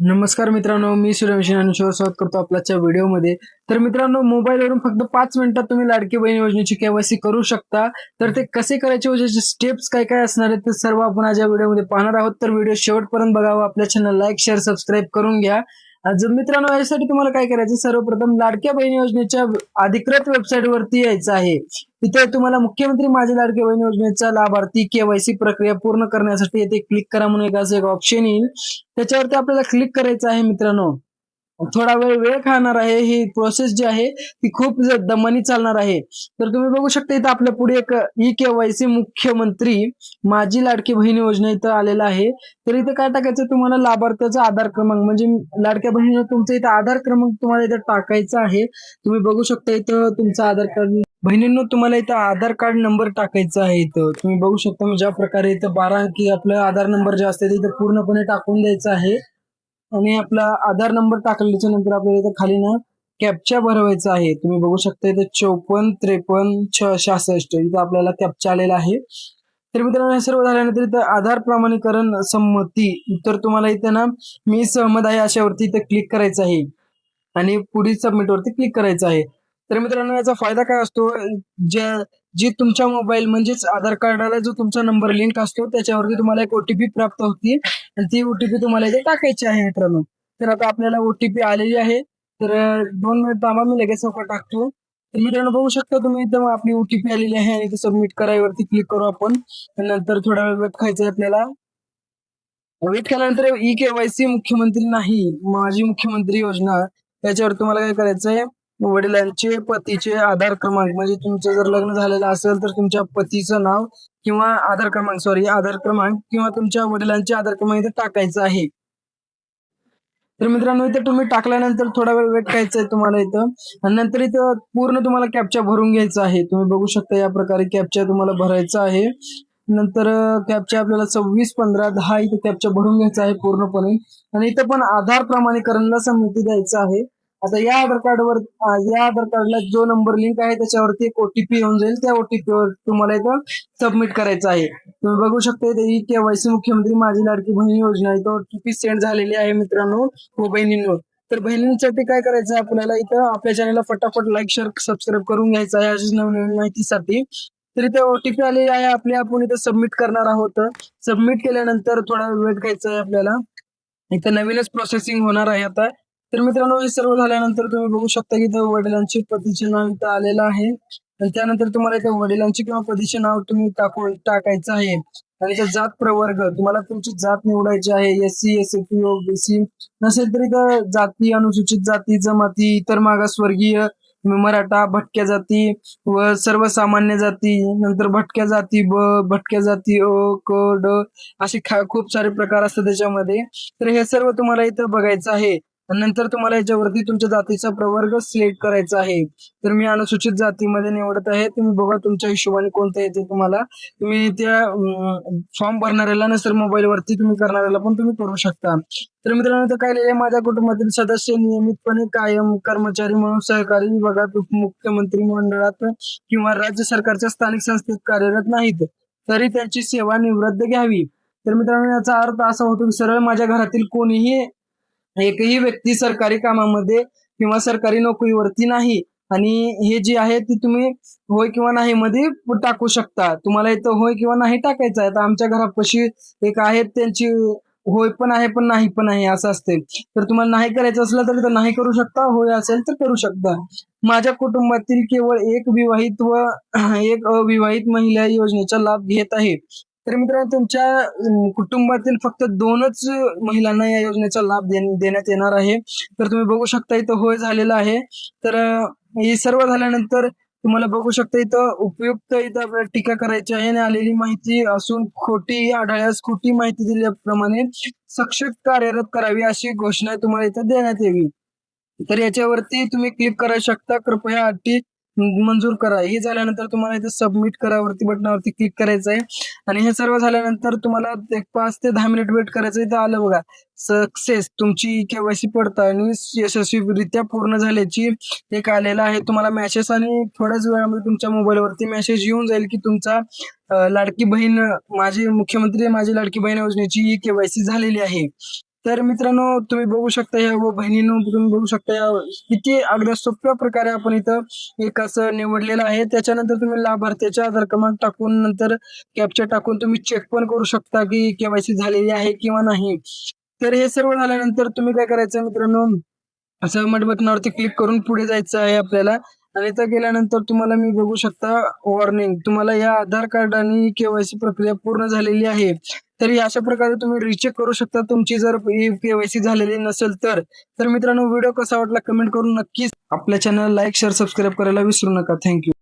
नमस्कार मित्रांनो मी सूर्यवंशी आणि स्वागत करतो आपल्याच्या व्हिडिओमध्ये. तर मित्रांनो मोबाईलवरून फक्त पाच मिनिटात तुम्ही लाडकी बहीण योजनेची केवायसी करू शकता. तर ते कसे करायचे योजनेचे स्टेप्स काय काय असणार आहेत ते सर्व आपण आज या व्हिडिओमध्ये पाहणार आहोत. तर व्हिडिओ शेवटपर्यंत बघावा. आपल्या चॅनल लाईक शेअर सबस्क्राईब करून घ्या. मित्रांनो यासाठी तुम्हाला काय करायचं? सर्वप्रथम लाडक्या बहीण योजनेच्या अधिकृत वेबसाईट वरती यायचं आहे. तिथे तुम्हाला मुख्यमंत्री माझ्या लाडक्या बहीण योजनेचा लाभार्थी केवायसी प्रक्रिया पूर्ण करण्यासाठी येथे क्लिक करा म्हणून एक असं एक ऑप्शन येईल. त्याच्यावरती आपल्याला क्लिक करायचं आहे मित्रांनो. थोडा वेळ वेळ खाणार आहे ही प्रोसेस जी आहे ती खूप दमानी चालणार आहे. तर तुम्ही बघू शकता इथं आपल्या पुढे एक ई केवायसी मुख्यमंत्री माझी लाडकी बहीण योजना इथं आलेला आहे. तर इथं काय टाकायचं तुम्हाला? लाभार्थ्याचा आधार क्रमांक म्हणजे लाडक्या बहिणीला तुमचा इथं आधार क्रमांक तुम्हाला इथं टाकायचा आहे. तुम्ही बघू शकता इथं तुमचा आधार कार्ड बहिणींनो तुम्हाला इथं आधार कार्ड नंबर टाकायचा आहे इथं. तुम्ही बघू शकता म्हणजे ज्या प्रकारे इथं बारा अंकी आपलं आधार नंबर जे असते ते इथं पूर्णपणे टाकून द्यायचा आहे. आणि आपला आधार नंबर टाकल्याच्या नंतर आपल्याला इथं खाली ना कॅपचा भरवायचा आहे. तुम्ही बघू शकता इथं चौपन्न त्रेपन्न छ सहासष्ट इथं आपल्याला कॅपचा आलेला आहे. तर मित्रांनो हे सर्व झाल्यानंतर इथं आधार प्रमाणीकरण संमती तर तुम्हाला इथं ना मी सहमत आहे अशावरती इथं क्लिक करायचं आहे. आणि पुढील सबमिट वरती क्लिक करायचं आहे. तर मित्रांनो याचा फायदा काय असतो? ज्या जी तुमच्या मोबाईल म्हणजेच आधार कार्डाला जो तुमचा नंबर लिंक असतो त्याच्यावरती तुम्हाला एक ओटीपी प्राप्त होती. आणि ती ओटीपी तुम्हाला इथे टाकायची आहे मित्रांनो. तर आता आपल्याला ओटीपी आलेली आहे. तर दोन मिनिट थांबा मी लगेच सोपा टाकतो. तर मित्रांनो बघू शकता तुम्ही इथं आपली ओटीपी आलेली आहे आणि सबमिट करायवरती क्लिक करू आपण. नंतर थोडा वेळ वेट खायचा आपल्याला. वेट केल्यानंतर ई केवायसी मुख्यमंत्री नाही माझी मुख्यमंत्री योजना. त्याच्यावर तुम्हाला काय करायचं आहे वडिलांचे पतीचे आधार क्रमांक म्हणजे तुमचं जर लग्न झालेलं असेल तर तुमच्या पतीचं नाव किंवा आधार क्रमांक सॉरी आधार क्रमांक किंवा तुमच्या वडिलांचे आधार क्रमांक इथे टाकायचं आहे. तर मित्रांनो इथं तुम्ही टाकल्यानंतर थोडा वेळ वेट करायचा आहे तुम्हाला इथं. आणि नंतर इथं पूर्ण तुम्हाला कॅप्चा भरून घ्यायचा आहे. तुम्ही बघू शकता या प्रकारे कॅप्चा तुम्हाला भरायचा आहे. नंतर कॅपचा आपल्याला सव्वीस पंधरा दहा इथे कॅपचा भरून घ्यायचा आहे पूर्णपणे. आणि इथं पण आधार प्रमाणीकरणला संमती द्यायचं आहे. आता या आधार कार्डवर या आधार कार्डला जो नंबर लिंक आहे त्याच्यावरती एक ओटीपी येऊन जाईल. त्या ओटीपीवर वर तुम्हाला इथं सबमिट करायचं आहे. तुम्ही बघू शकता इथे ही केवायसी मुख्यमंत्री माझी लाडकी बहीण योजना इथं ओटीपी सेंड झालेली आहे मित्रांनो हो व बहिणींनो तर बहिणींसाठी काय करायचं आहे आपल्याला इथं? आपल्या चॅनलला फटाफट लाईक शेअर सबस्क्राईब करून घ्यायचं आहे. अशीच नवीन नवीन माहितीसाठी. तर इथे ओटीपी आलेली आहे. आपली आपण इथे सबमिट करणार आहोत. सबमिट केल्यानंतर थोडा वेळ घ्यायचा आहे आपल्याला. इथं नवीनच प्रोसेसिंग होणार आहे आता. तर मित्रांनो हे सर्व झाल्यानंतर तुम्ही बघू शकता की इथं वडिलांचे पतीचे नाव इथं आलेलं आहे. आणि त्यानंतर तुम्हाला इथं वडिलांचे किंवा पतीचे नाव तुम्ही टाकून टाकायचं आहे. आणि इथं जात प्रवर्ग तुम्हाला तुमची जात निवडायची आहे. S C S T OBC नसेल तर इथं जाती अनुसूचित जाती जमाती इतर मागासवर्गीय मराठा भटक्या जाती व सर्वसामान्य जाती नंतर भटक्या जाती ब भटक्या जाती अ क ड असे खा- खूप सारे प्रकार असतात त्याच्यामध्ये. तर हे सर्व तुम्हाला इथं बघायचं आहे. नंतर तुम्हाला याच्यावरती तुमच्या जातीचा प्रवर्ग सिलेक्ट करायचा आहे. तर मी अनुसूचित जातीमध्ये निवडत आहे. तुम्ही बघा तुमच्या हिशोबाने कोणतं येते तुम्हाला. तुम्ही त्या फॉर्म भरणाऱ्याला नसेल मोबाईल वरती तुम्ही करणाऱ्याला पण तुम्ही करू शकता. तर मित्रांनो तर काय लिहिले माझ्या कुटुंबातील सदस्य नियमितपणे कायम कर्मचारी म्हणून सहकारी विभागात उपमुख्यमंत्री मंडळात किंवा राज्य सरकारच्या स्थानिक संस्थेत कार्यरत नाहीत. तरी त्यांची सेवा निवृत्त घ्यावी. तर मित्रांनो याचा अर्थ असा होतो की सरळ माझ्या घरातील कोणीही एकही व्यक्ती सरकारी कामामध्ये किंवा सरकारी नोकरीवरती नाही. आणि हे जे आहे ते तुम्ही होय किंवा नाही मध्ये टाकू शकता. तुम्हाला इथं होय किंवा नाही टाकायचं आहे. तर आमच्या घरापाशी एक आहेत त्यांची होय पण आहे पण नाही पण आहे असं असते तर तुम्हाला नाही करायचं असलं तर इथं नाही करू शकता. होय असेल तर करू शकता. माझ्या कुटुंबातील केवळ एक विवाहित व एक अविवाहित महिला योजनेचा लाभ घेत आहे. तर मित्रांनो तुमच्या कुटुंबातील फक्त दोनच महिलांना या योजनेचा लाभ देण्यात येणार आहे. तर तुम्ही बघू शकता इथं होय झालेलं आहे. तर हे सर्व झाल्यानंतर तुम्हाला बघू शकता इथं उपयुक्त इथं आपल्याला टीका करायची आहे. आणि आलेली माहिती असून खोटी आढळल्यास खोटी माहिती दिल्याप्रमाणे सक्षम कार्यरत करावी अशी घोषणा तुम्हाला इथं देण्यात यावी. तर याच्यावरती तुम्ही क्लिक करू शकता. कृपया अटी मंजूर करा. हे झाल्यानंतर तुम्हाला इथे सबमिट करावरती बटनावरती क्लिक करायचं आहे आणि हे सर्व झाल्यानंतर तुम्हाला एक पाच ते दहा मिनिट वेट करायचं इथं आलं बघा. सक्सेस तुमची केवायसी पडताळणी यशस्वीरित्या पूर्ण झाल्याची एक आलेला आहे. तुम्हाला मेसेज आणि थोड्याच वेळामध्ये तुमच्या मोबाईलवरती मेसेज येऊन जाईल की तुमचा लाडकी बहीण माझी मुख्यमंत्री माझी लाडकी बहीण योजनेची केवायसी झालेली आहे. तर मित्रांनो तुम्ही बघू शकता या व बहिणीनो तुम्ही बघू शकता या किती अगदी सोप्या प्रकारे आपण इथं एक असं निवडलेलं आहे. त्याच्यानंतर तुम्ही लाभार्थ्याच्या आधार क्रमांक टाकून नंतर कॅप्चर टाकून तुम्ही चेक पण करू शकता की केवायसी झालेली आहे किंवा नाही. तर हे सर्व झाल्यानंतर तुम्ही काय करायचं मित्रांनो? सबमिट बटनावरती क्लिक करून पुढे जायचं आहे आपल्याला. आणि इथं गेल्यानंतर तुम्हाला मी बघू शकता वॉर्निंग तुम्हाला या आधार कार्ड आणि केवायसी प्रक्रिया पूर्ण झालेली आहे. तर अशा प्रकारे तुम्ही रिचेक करू शकता. तुमची जर केवायसी झालेली नसेल तर. तर मित्रांनो व्हिडिओ कसा वाटला कमेंट करून नक्कीच आपल्या चॅनल लाईक शेअर सबस्क्राईब करायला विसरू नका. थँक्यू